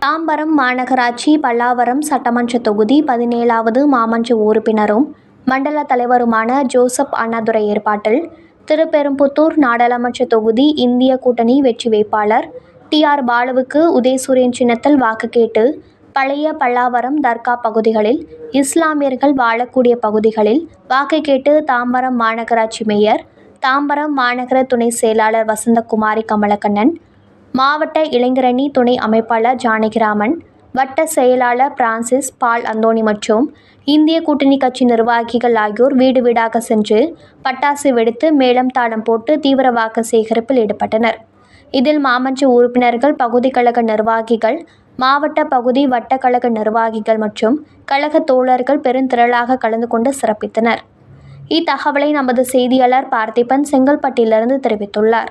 தாம்பரம் மாநகராட்சி பல்லாவரம் சட்டமன்ற தொகுதி பதினேழாவது மாமன்ற உறுப்பினரும் மண்டல தலைவருமான ஜோசப் அண்ணாதுரை ஏற்பாட்டில் திருப்பெரும்புத்தூர் நாடாளுமன்ற தொகுதி இந்திய கூட்டணி வெற்றி வேட்பாளர் டி ஆர் பாலுவுக்கு உதயசூரியன் சின்னத்தில் வாக்கு கேட்டு பழைய பல்லாவரம் தர்கா பகுதிகளில் இஸ்லாமியர்கள் வாழக்கூடிய பகுதிகளில் வாக்கு கேட்டு தாம்பரம் மாநகராட்சி மேயர் தாம்பரம் மாநகர துணை செயலாளர் வசந்தகுமாரி கமலக்கண்ணன் மாவட்ட இளைஞரணி துணை அமைப்பாளர் ஜானகிராமன் வட்ட செயலாளர் பிரான்சிஸ் பால் அந்தோணி மற்றும் இந்திய கூட்டணி கட்சி நிர்வாகிகள் ஆகியோர் வீடு வீடாக சென்று பட்டாசு வெடித்து மேளம் தாளம் போட்டு தீவிர வாக்கு சேகரிப்பில் ஈடுபட்டனர். இதில் மாமன்ற உறுப்பினர்கள் பகுதி கழக நிர்வாகிகள் மாவட்ட பகுதி வட்ட கழக நிர்வாகிகள் மற்றும் கழக தோழர்கள் பெருந்திரளாக கலந்து கொண்டு சிறப்பித்தனர். இத்தகவலை நமது செய்தியாளர் பார்த்திபன் செங்கல்பட்டிலிருந்து தெரிவித்துள்ளார்.